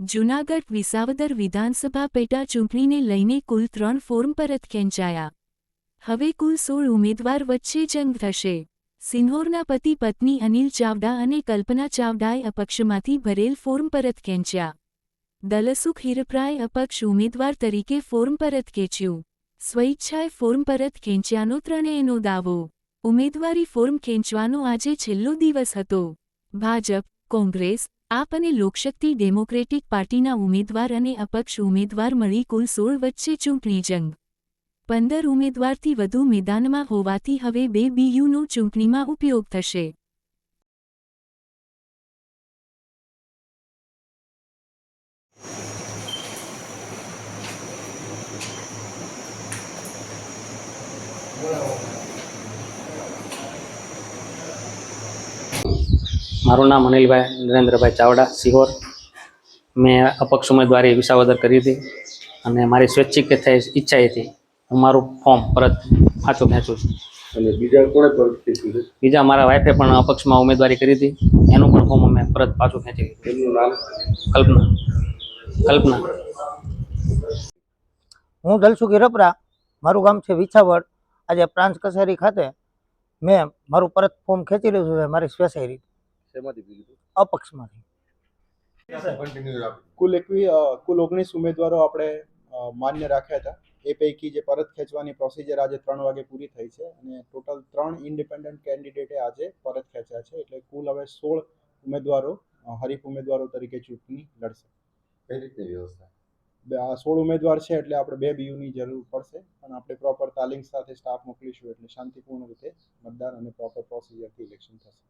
જૂનાગઢ વિસાવદર વિધાનસભા પેટા ચૂંટણીને લઈને કુલ ત્રણ ફોર્મ પરત ખેંચાયા. હવે કુલ સોળ ઉમેદવાર વચ્ચે જંગ થશે. સિન્હોરના પતિ પત્ની અનિલ ચાવડા અને કલ્પના ચાવડાએ અપક્ષમાંથી ભરેલ ફોર્મ પરત ખેંચ્યા. દલસુખ હિરપ્રાએ અપક્ષ ઉમેદવાર તરીકે ફોર્મ પરત ખેંચ્યું. સ્વૈચ્છાએ ફોર્મ પરત ખેંચ્યાનો ત્રણેયનો દાવો. ઉમેદવારી ફોર્મ ખેંચવાનો આજે છેલ્લો દિવસ હતો. ભાજપ, કોંગ્રેસ આપ અને લોકશક્તિ ડેમોક્રેટિક પાર્ટીના ઉમેદવાર અને અપક્ષ ઉમેદવાર મળી કુલ સોળ વચ્ચે ચૂંટણી જંગ. પંદર ઉમેદવારથી વધુ મેદાનમાં હોવાથી હવે બે બીયુનો ચૂંટણીમાં ઉપયોગ થશે. મારું નામ અનિલભાઈ નરેન્દ્રભાઈ ચાવડા સિહોર. મેં અપક્ષ ઉમેદવારી વિસાવદર કરી હતી અને મારી સ્વૈચ્છિક થઈ ઈચ્છા હતી. હું મારું ફોર્મ પરત પાછું ખેંચું છું. અને બીજા કોણે પરત બીજા મારા વાઈફે પણ અપક્ષમાં ઉમેદવારી કરી હતી. એનું પણ ફોર્મ અમે પરત પાછું ખેંચી લીધું. એમનું નામ? કલ્પના. કલ્પના. હું દલસુખ હિરપરા મારું ગામ છે વિછાવડ આજે પ્રાંત કચેરી ખાતે મેં મારું પરત ફોર્મ ખેંચી લીધું છે મારી સ્વેસાઈ રીતે. શેમાંથી પીધું અપક્ષમાંથી. કુલ એકવી કુલ ઓગણીસ ઉમેદવારો આપણે માન્ય રાખ્યા હતા. એ પૈકી જે પરત ખેંચવાની પ્રોસિજર આજે ત્રણ વાગે પૂરી થઈ છે અને ટોટલ ત્રણ ઇન્ડિપેન્ડન્ટ કેન્ડિડેટે આજે પરત ખેંચ્યા છે. એટલે કુલ હવે સોળ ઉમેદવારો હરીફ ઉમેદવારો તરીકે ચૂંટણી લડશે. કઈ રીતની વ્યવસ્થા? સોળ ઉમેદવાર છે એટલે આપણે બે બીયુની જરૂર પડશે અને આપણે પ્રોપર તાલીમ સાથે સ્ટાફ મોકલીશું એટલે શાંતિપૂર્ણ રીતે મતદાન અને પ્રોપર પ્રોસિજરથી ઇલેક્શન થશે.